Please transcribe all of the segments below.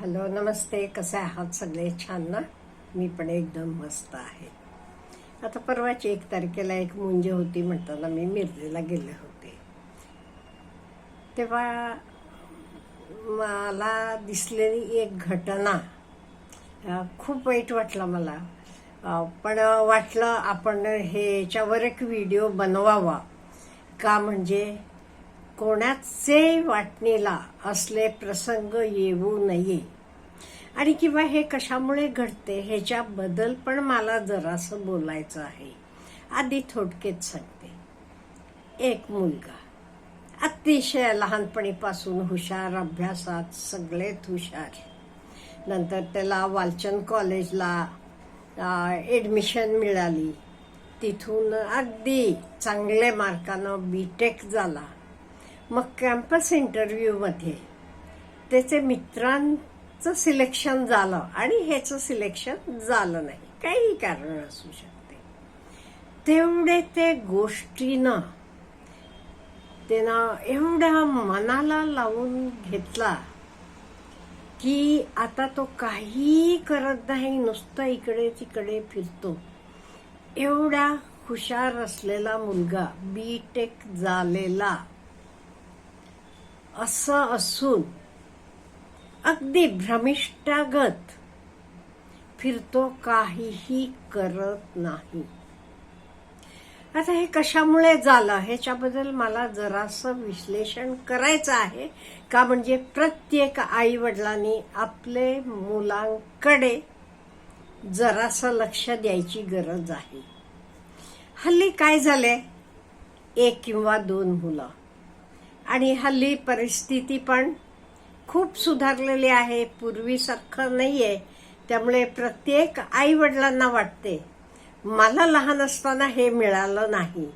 Hello नमस्ते. कसे आहात सगळे? छान ना? मी पण एकदम मस्त आहे. आता परवाची एक तारखेला एक मुंजे होती म्हणताना मी मिरजेला गेले होते. तेव्हा मला दिसलेली एक घटना खूप वाईट वाटलं मला. पण वाटलं आपण हे याच्यावर एक व्हिडिओ बनवावा. का म्हणजे कोणाचे वाटणीला असले प्रसंग येऊ नये. आणि किंवा हे कशामुळे घडते ह्याच्याबद्दल पण मला जरासं बोलायचं आहे. आधी थोडकेच सांगते. एक मुलगा. अतिशय लहानपणीपासून हुशार अभ्यासात सगळेत हुशार. नंतर त्याला वालचंद कॉलेजला ॲडमिशन मिळाली. तिथून अगदी चांगले मार्कानं बी टेक झाला. मग कॅम्पस इंटरव्ह्यूमध्ये त्याचे मित्रांचं सिलेक्शन झालं आणि ह्याचं सिलेक्शन झालं नाही. काही कारण असू शकते. तेवढे ते गोष्टीनं त्यानं एवढ्या मनाला लावून घेतला की आता तो काही करत नाही नुसतं इकडे तिकडे फिरतो. एवढा हुशार असलेला मुलगा बी टेक झालेला. असं असून अगदी भ्रमिष्टागत फिरतो काहीही करत नाही. आता हे कशामुळे झालं? ह्याच्याबद्दल मला जरासं विश्लेषण करायचं आहे. का म्हणजे प्रत्येक आई वडिलांनी आपले मुलांकडे जरासं लक्ष द्यायची गरज आहे. हल्ली काय झाले एक किंवा दोन मुलं. आणि हल्ली परिस्थिती पण खूप सुधारलेली आहे. पूर्वीसारखं आहे त्यामुळे प्रत्येक आई वडिलांना वाटते मला लहान असताना हे मिळालं नाही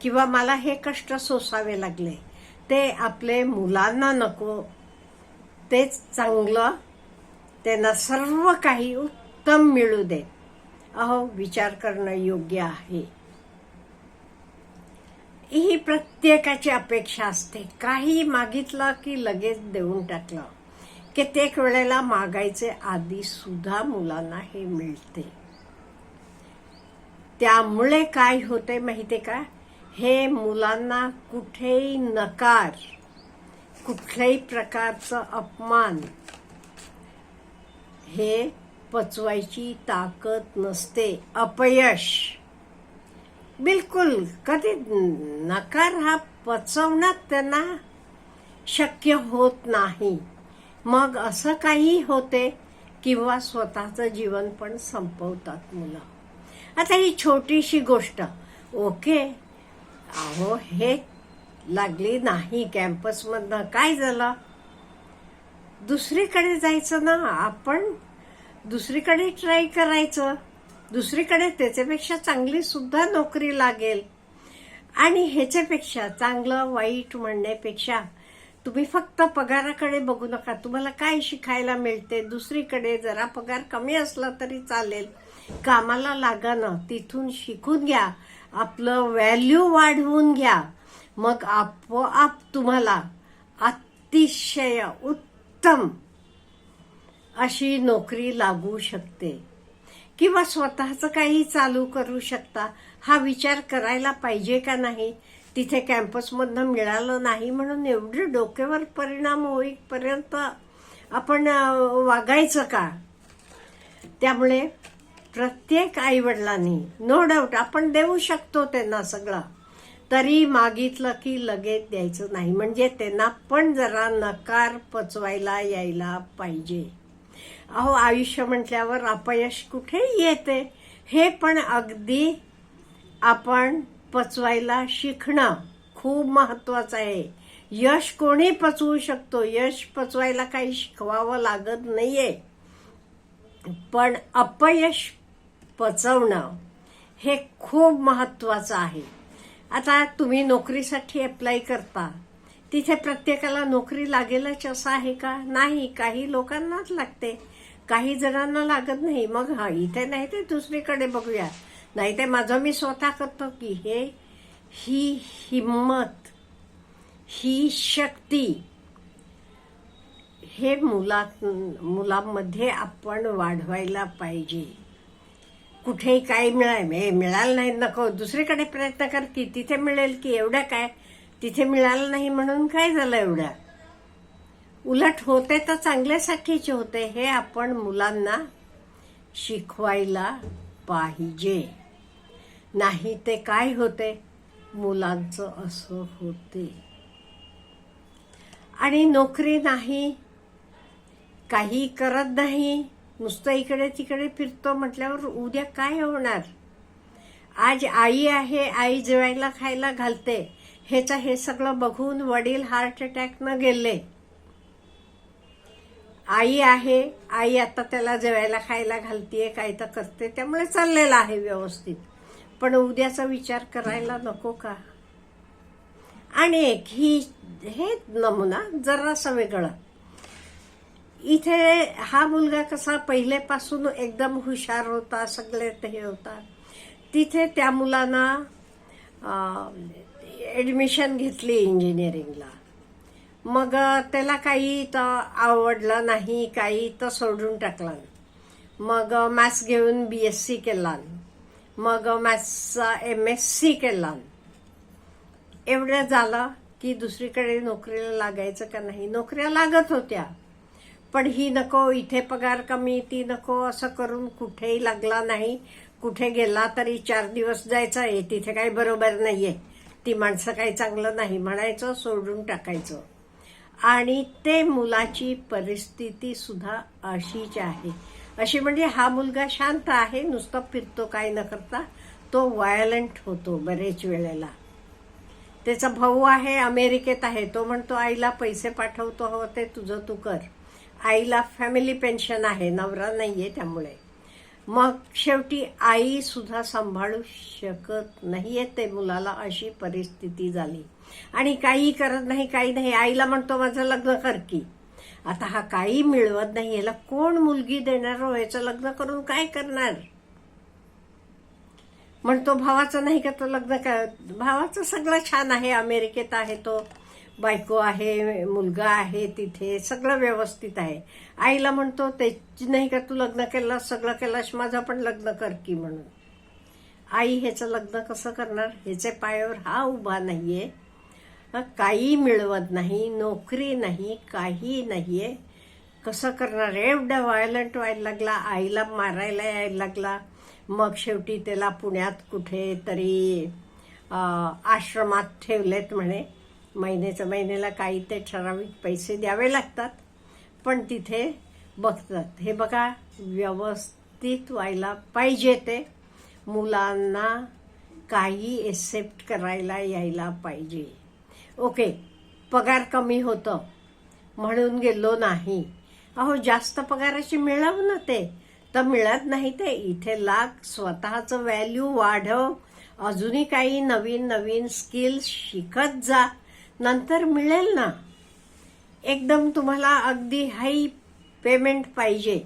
किंवा मला हे कष्ट सोसावे लागले. ते आपले मुलांना नको. तेच चांगलं त्यांना सर्व काही उत्तम मिळू दे अहो विचार करणं योग्य आहे. ही प्रत्येकाची अपेक्षा असते. काही मागितलं की लगेच देऊन टाकलं. कित्येक वेळेला मागायचे आधी सुद्धा मुलांना हे मिळते. त्यामुळे काय होते माहिती का? हे मुलांना कुठेही नकार कुठल्याही प्रकारचं अपमान हे पचवायची ताकद नसते. अपयश बिलकुल. कधी नकार हा पचवणं त्यांना शक्य होत नाही. मग असं काही होते किंवा स्वतःचं जीवन पण संपवतात मुलं. आता ही छोटीशी गोष्ट. ओके. अहो हे लागली नाही कॅम्पसमधनं. काय झालं? दुसरीकडे जायचं ना? आपण दुसरीकडे ट्राय करायचं. दुसरीकडे त्याच्यापेक्षा चांगली सुद्धा नोकरी लागेल. आणि ह्याच्यापेक्षा चांगलं वाईट म्हणण्यापेक्षा तुम्ही फक्त पगाराकडे बघू नका. तुम्हाला काय शिकायला मिळते? दुसरीकडे जरा पगार कमी असला तरी चालेल. कामाला लागानं तिथून शिकून घ्या. आपलं व्हॅल्यू वाढवून घ्या. मग आपोआप तुम्हाला अतिशय उत्तम अशी नोकरी लागू शकते. किंवा स्वतःचं काही चालू करू शकता हा विचार करायला पाहिजे का नाही? तिथे कॅम्पसमधनं मिळालं नाही म्हणून एवढे डोक्यावर परिणाम होईपर्यंत आपण वागायचं का? त्यामुळे प्रत्येक आईवडिलांनी नो डाऊट आपण देऊ शकतो त्यांना सगळं. तरी मागितलं की लगेच द्यायचं नाही. म्हणजे त्यांना पण जरा नकार पचवायला यायला पाहिजे. अहो आयुष्य म्हटल्यावर अपयश कुठे येते? हे पण अगदी आपण पचवायला शिकणं खूप महत्वाचं आहे. यश कोणी पचवू शकतो? यश पचवायला काही शिकवावं लागत नाहीये. पण अपयश पचवणं हे खूप महत्वाचं आहे. आता तुम्ही नोकरीसाठी अप्लाय करता. तिथे प्रत्येकाला नोकरी लागेलच असं आहे का? नाही काही लोकांनाच लागते. काही जणांना लागत नाही. मग हा इथे नाही ते दुसरीकडे बघूया. नाही ते माझं मी स्वतः करतो की हे ही हिम्मत ही शक्ती हे मुलात मुलांमध्ये आपण वाढवायला पाहिजे. कुठेही काय मिळाल हे मिळालं नाही नको दुसरीकडे प्रयत्न कर की तिथे मिळेल की एवढं काय? तिथे मिळालं नाही म्हणून काय झालं एवढं? उलट होते तर चांगल्यासाठीच होते हे आपण मुलांना शिकवायला पाहिजे. नाही ते काय होते? मुलांचं असं होते. आणि नोकरी नाही काही करत नाही नुसतं इकडे तिकडे फिरतो म्हटल्यावर उद्या काय होणार? आज आई आहे आई जेवायला खायला घालते. ह्याचं हे सगळं बघून वडील हार्ट अटॅकनं गेले. आई आहे. आई आता त्याला जेवायला खायला घालतीये काय तर करते. त्यामुळे चाललेलं आहे व्यवस्थित. पण उद्याचा विचार करायला नको का? आणि एक ही हे नमुना जरासा वेगळा. इथे हा मुलगा कसा पहिलेपासून एकदम हुशार होता सगळे ते हे होता. तिथे त्या मुलांना ॲडमिशन घेतली इंजिनिअरिंगला मग त्याला काही तर आवडलं नाही काही तर सोडून टाकलं. मग मॅथ्स घेऊन बी एस सी केला. मग मॅथ्सचा एम एस सी केला. एवढं झालं की दुसरीकडे नोकरीला लागायचं का नाही? नोकऱ्या लागत होत्या. पण ही नको इथे पगार कमी ती नको असं करून कुठेही लागला नाही. कुठे गेला तरी चार दिवस जायचा आहे तिथे काही बरोबर नाहीये. ती माणसं काही चांगलं नाही म्हणायचं सोडून टाकायचं. आणि ते मुलाची परिस्थिती सुद्धा अशीच आहे. अशी म्हणजे हा मुलगा शांत आहे नुसता फिरतो काय न करता तो व्हायलंट होतो बरेच वेळेला. त्याचा भाऊ आहे अमेरिकेत आहे तो म्हणतो आईला पैसे पाठवतो हवं ते तुझं तू कर. आईला फॅमिली पेन्शन आहे नवरा नाही आहे त्यामुळे. मग शेवटी आई सुद्धा सांभाळू शकत नाहीये ते मुलाला अशी परिस्थिती झाली. आणि काही करत नाही काही नाही. आईला म्हणतो माझं लग्न कर की. आता हा काही मिळवत नाही. याला कोण मुलगी देणार? हो याचं लग्न करून काय करणार? म्हणतो भावाचं नाही का तो लग्न का भावाचं सगळं छान आहे. अमेरिकेत आहे तो. बायको आहे मुलगा आहे तिथे. सगळं व्यवस्थित आहे. आईला म्हणतो त्याची नाही का तू लग्न केलं सगळं केलंस? माझं पण लग्न कर की म्हणून. आई ह्याचं लग्न कसं करणार? ह्याचे पायावर हा उभा नाहीये. काही मिळवत नाही नोकरी नाही काही नाही आहे कसं करणार? एवढं व्हायलंट व्हायला लागला आईला मारायला यायला लागला. मग शेवटी त्याला पुण्यात कुठे तरी आश्रमात ठेवलेत म्हणे. महिन्याच्या महिन्याला काही ते ठराविक पैसे द्यावे लागतात. पण तिथे बघतात. हे बघा व्यवस्थित व्हायला पाहिजे ते. मुलांना काही एक्सेप्ट करायला यायला पाहिजे. ओके पगार कमी होतं. म्हणून गेलो नाही. अहो जास्त पगाराची मिळव ना ते. तर मिळत नाही ते. इथे लाग स्वतःचं व्हॅल्यू वाढव. अजूनही काही नवीन नवीन स्किल्स शिकत जा. नंतर मिळेल ना. एकदम तुम्हाला अगदी हाई पेमेंट पाहिजे.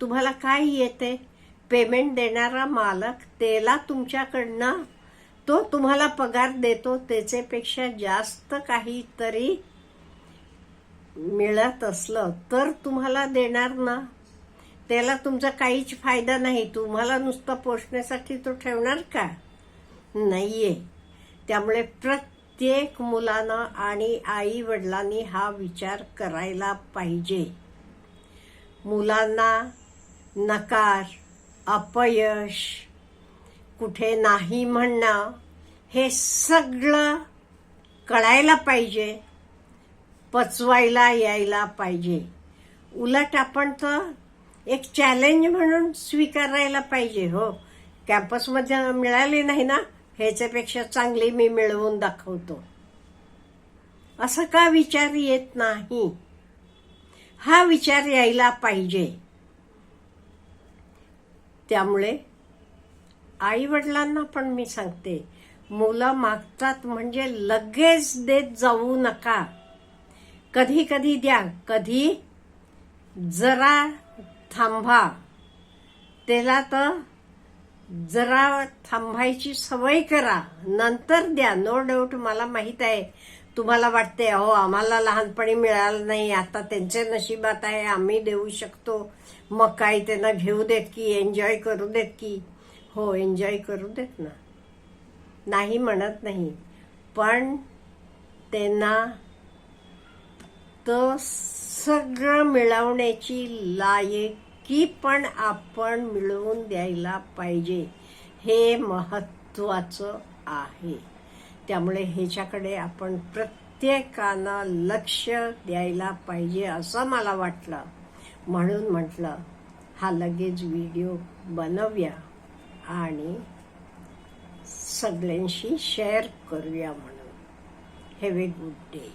तुम्हाला काय येते? पेमेंट देणारा मालक त्याला तुमच्याकडनं तो तुम्हाला पगार देतो त्याच्यापेक्षा जास्त काहीतरी मिळत असलं तर तुम्हाला देणार ना. त्याला तुमचा काहीच फायदा नाही. तुम्हाला नुसतं पोषण्यासाठी तो ठेवणार का? नाहीये. त्यामुळे प्रत्येक मुलानं आणि आई वडिलांनी हा विचार करायला पाहिजे. मुलांना नकार अपयश कुठे नाही म्हणणं हे सगळं कळायला पाहिजे पचवायला यायला पाहिजे. उलट आपण तर एक चॅलेंज म्हणून स्वीकारायला पाहिजे हो. कॅम्पसमध्ये मिळाली नाही ना ह्याच्यापेक्षा चांगली मी मिळवून दाखवतो. असं का विचार येत नाही? हा विचार यायला पाहिजे. त्यामुळे आई वडिलांना पण मी सांगते मुलं मागतात म्हणजे लगेच देत जाऊ नका. कधी कधी द्या कधी जरा थांबा. त्याला तर जरा थांबायची सवय करा. नंतर द्या. नो डाऊट मला माहीत आहे. तुम्हाला वाटते अहो आम्हाला लहानपणी मिळालं नाही. आता त्यांचे नशिबात आहे. आम्ही देऊ शकतो. मग काय? त्यांना घेऊ देत की एन्जॉय करू देत की. हो एन्जॉय करू देत ना. नाही म्हणत नाही. पण त्यांना तर सगळं मिळवण्याची लायकी पण आपण मिळवून द्यायला पाहिजे. हे महत्त्वाचं आहे. त्यामुळे ह्याच्याकडे आपण प्रत्येकानं लक्ष द्यायला पाहिजे असं मला वाटलं. म्हणून म्हटलं हा लगेच व्हिडिओ बनवूया. आणि सगळ्यांशी शेअर करूया म्हणून. Have a good day